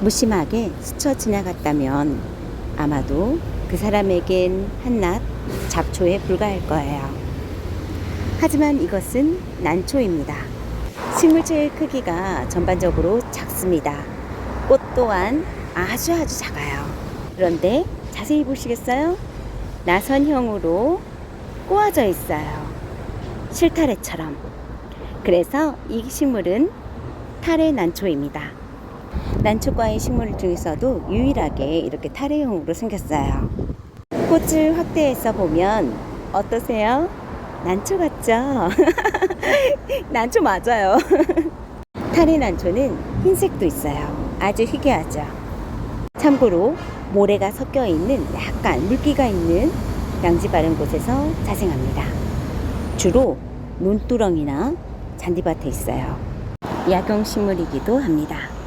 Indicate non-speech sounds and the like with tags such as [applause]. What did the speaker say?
무심하게 스쳐 지나갔다면 아마도 그 사람에겐 한낱 잡초에 불과할 거예요. 하지만 이것은 난초입니다. 식물체의 크기가 전반적으로 작습니다. 꽃 또한 아주 아주 작아요. 그런데 자세히 보시겠어요? 나선형으로 꼬아져 있어요. 실타래처럼. 그래서 이 식물은 타래 난초입니다. 난초과의 식물 중에서도 유일하게 이렇게 타래형으로 생겼어요. 꽃을 확대해서 보면 어떠세요? 난초 같죠? [laughs] 난초 맞아요. [laughs] 타래 난초는 흰색도 있어요. 아주 희귀하죠. 참고로 모래가 섞여 있는 약간 물기가 있는 양지 바른 곳에서 자생합니다. 주로 논두렁이나 잔디밭에 있어요. 약용 식물이기도 합니다.